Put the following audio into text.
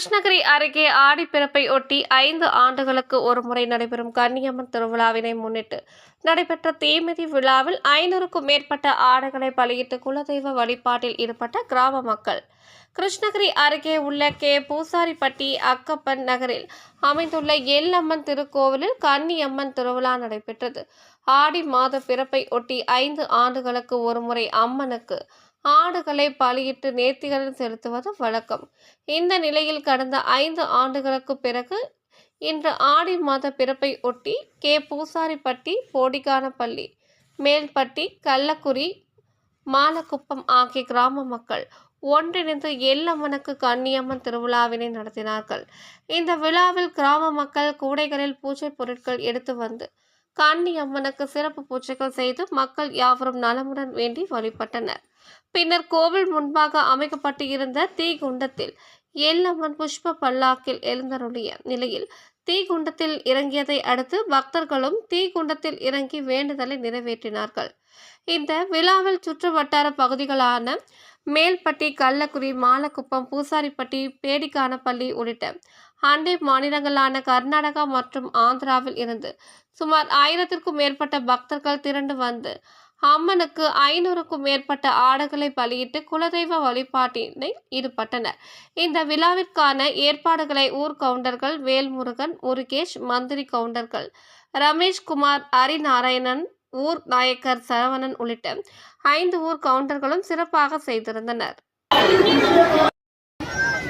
கிருஷ்ணகிரி அருகே ஆடிப்பிறப்பை ஒட்டி ஐந்து ஆண்டுகளுக்கு ஒருமுறை நடைபெறும் கன்னியம்மன் திருவிழாவினை முன்னிட்டு நடைபெற்ற தீமிதி விழாவில் ஐநூறுக்கும் மேற்பட்ட ஆடுகளை பலியிட்டு குலதெய்வ வழிபாட்டில் ஈடுபட்ட கிராம மக்கள். கிருஷ்ணகிரி அருகே உள்ள கே. பூசாரிப்பட்டி அக்கப்பன் நகரில் அமைந்துள்ள எல்லம்மன் திருக்கோவிலில் கன்னியம்மன் திருவிழா நடைபெற்றது. ஆடி மாத பிறப்பை ஒட்டி ஐந்து ஆண்டுகளுக்கு ஒருமுறை அம்மனுக்கு ஆடுகளை பலியிட்டு நேர்த்திகடன் செலுத்துவது வழக்கம். இந்த நிலையில் கடந்த ஐந்து ஆண்டுகளுக்கு பிறகு இன்று ஆடி மாத பிறப்பை ஒட்டி கே. பூசாரிப்பட்டி போடிகானப்பள்ளி மேல்பட்டி கள்ளக்குறி மாலக்குப்பம் ஆகிய கிராம மக்கள் ஒன்றிணைந்து எல்லம்மனுக்கு கன்னியம்மன் திருவிழாவினை நடத்தினார்கள். இந்த விழாவில் கிராம மக்கள் கூடைகளில் பூஜை பொருட்கள் எடுத்து வந்து கன்னியம்மனுக்கு சிறப்பு பூஜைகள் செய்து மக்கள் யாவரும் நலமுடன் வேண்டி வழிபட்டனர். பின்னர் கோவில் முன்பாக அமைக்கப்பட்டு இருந்த தீகுண்டத்தில் எல்லம்மன் புஷ்ப பல்லாக்கில் எழுந்தருளிய நிலையில் தீகுண்டத்தில் இறங்கியதை அடுத்து பக்தர்களும் தீகுண்டத்தில் இறங்கி வேண்டுதலை நிறைவேற்றினார்கள். இந்த விழாவில் சுற்று வட்டார பகுதிகளான மேல்பட்டி கள்ளக்குறி மாலக்குப்பம் பூசாரிப்பட்டி பேடிக்கானப்பள்ளி உள்ளிட்ட அண்டை மாநிலங்களான கர்நாடகா மற்றும் ஆந்திராவில் இருந்து சுமார் ஆயிரத்திற்கும் மேற்பட்ட பக்தர்கள் திரண்டு வந்து அம்மனுக்கு ஐநூறுக்கும் மேற்பட்ட ஆடுகளை பலியிட்டு குலதெய்வ வழிபாட்டினை ஈடுபட்டனர். இந்த விழாவிற்கான ஏற்பாடுகளை ஊர் கவுண்டர்கள் வேல்முருகன் முருகேஷ் மந்திரி கவுண்டர்கள் ரமேஷ்குமார் ஹரிநாராயணன் ஊர் நாயக்கர் சரவணன் உள்ளிட்ட ஐந்து ஊர் கவுண்டர்களும் சிறப்பாக செய்திருந்தனர்.